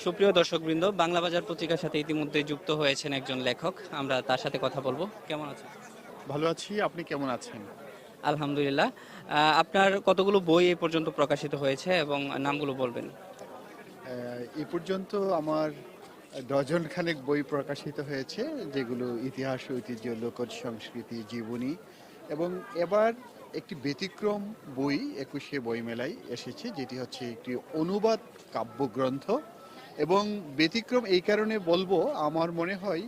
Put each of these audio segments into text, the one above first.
সুপ্রিয় দর্শকবৃন্দ বাংলা বাজার পত্রিকার সাথে ইতিমধ্যে যুক্ত হয়েছেন একজন লেখক। আমরা তার সাথে কথা বলব। কেমন আছেন? ভালো আছি। আপনি কেমন আছেন? আলহামদুলিল্লাহ। আপনার কতগুলো বই এ পর্যন্ত প্রকাশিত হয়েছে এবং নামগুলো বলবেন? এ পর্যন্ত আমার ডজন খানেক বই প্রকাশিত হয়েছে যেগুলো ইতিহাস ঐতিহ্য লোকজ সংস্কৃতি জীবনী এবং এবার একটি ব্যতিক্রম বই একুশে বইমেলায় এসেছে যেটি হচ্ছে একটি অনুবাদ কাব্যগ্রন্থ। এবং ব্যতিক্রম এই কারণে বলব, আমার মনে হয়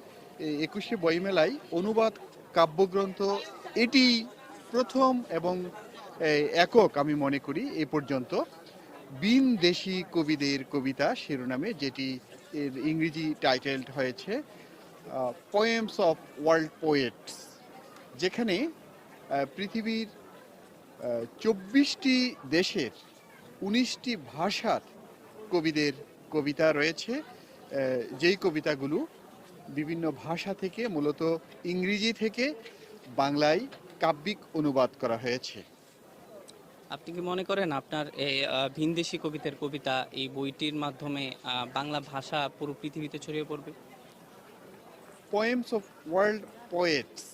একুশে বইমেলায় অনুবাদ কাব্যগ্রন্থ এটি প্রথম এবং একক আমি মনে করি এ পর্যন্ত। বিন দেশি কবিদের কবিতা শিরোনামে যেটি এর ইংরেজি টাইটেল হয়েছে পোয়েমস অফ ওয়ার্ল্ড পোয়েটস যেখানে পৃথিবীর চব্বিশটি দেশের উনিশটি ভাষার কবিদের কবিতা রয়েছে যেই কবিতাগুলো বিভিন্ন ভাষা থেকে মূলত ইংরেজি থেকে বাংলায় কাব্যিক অনুবাদ করা হয়েছে। আপনি কি মনে করেন আপনার এই ভিনদেশি কবিতার কবিতা এই বইটির মাধ্যমে বাংলা ভাষা পুরো পৃথিবীতে ছড়িয়ে পড়বে? পোয়েমস অফ ওয়ার্ল্ড পোয়েটস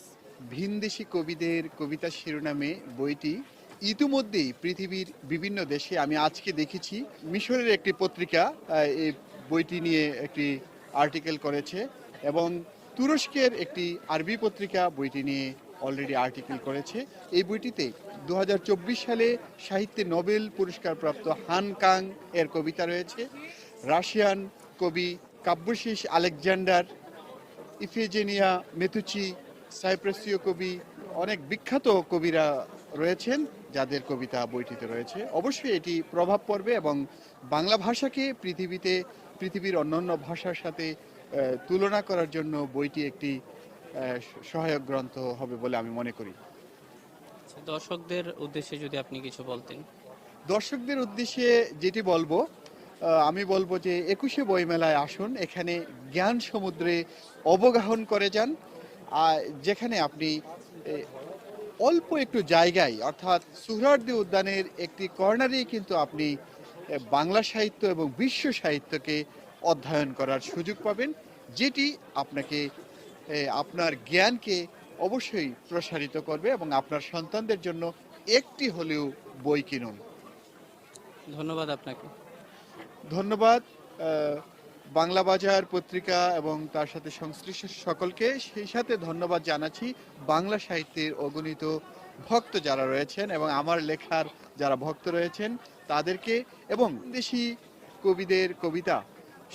ভিনদেশি কবিদের কবিতা শিরোনামে বইটি ইতিমধ্যেই পৃথিবীর বিভিন্ন দেশে আমি আজকে দেখেছি মিশরের একটি পত্রিকা এই বইটি নিয়ে একটি আর্টিকেল করেছে এবং তুরস্কের একটি আরবি পত্রিকা বইটি নিয়ে অলরেডি আর্টিকেল করেছে। এই বইটিতে দু হাজার চব্বিশ সালে সাহিত্যে নোবেল পুরস্কারপ্রাপ্ত হান কাং এর কবিতা রয়েছে, রাশিয়ান কবি কাব্যশেষ আলেকজান্ডার, ইফেজেনিয়া মেথুচি, সাইপ্রেসীয় কবি, অনেক বিখ্যাত কবিরা রয়েছেন যাদের কবিতা বইটিতে রয়েছে। অবশ্যই এটি প্রভাব পড়বে এবং বাংলা ভাষাকে পৃথিবীতে পৃথিবীর অন্যান্য ভাষার সাথে তুলনা করার জন্য বইটি একটি সহায়ক গ্রন্থ হবে বলে আমি মনে করি। দর্শকদের উদ্দেশ্যে যদি আপনি কিছু বলতেন। দর্শকদের উদ্দেশ্যে যেটি বলব আমি বলব যে একুশে বইমেলায় আসুন এখানে জ্ঞান সমুদ্রে অবগাহন করে যান আর যেখানে আপনি অল্প একটু জায়গায় অর্থাৎ সুহরার্দি উদ্যানের একটি কর্নারেই কিন্তু আপনি বাংলা সাহিত্য এবং বিশ্ব সাহিত্যকে অধ্যয়ন করার সুযোগ পাবেন যেটি আপনাকে আপনার জ্ঞানকে অবশ্যই প্রসারিত করবে এবং আপনার সন্তানদের জন্য একটি হলেও বই কিনুন। ধন্যবাদ আপনাকে। ধন্যবাদ বাংলা বাজার পত্রিকা এবং তার সাথে সংশ্লিষ্ট সকলকে সেই সাথে ধন্যবাদ জানাচ্ছি বাংলা সাহিত্যের অগণিত ভক্ত যারা রয়েছেন এবং আমার লেখার যারা ভক্ত রয়েছেন তাদেরকে এবং দেশি কবিদের কবিতা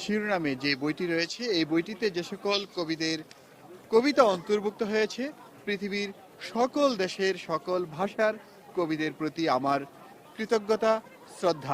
শিরোনামে যে বইটি রয়েছে, এই বইটিতে যে সকল কবিদের কবিতা অন্তর্ভুক্ত হয়েছে, পৃথিবীর সকল দেশের সকল ভাষার কবিদের প্রতি আমার কৃতজ্ঞতা, শ্রদ্ধা।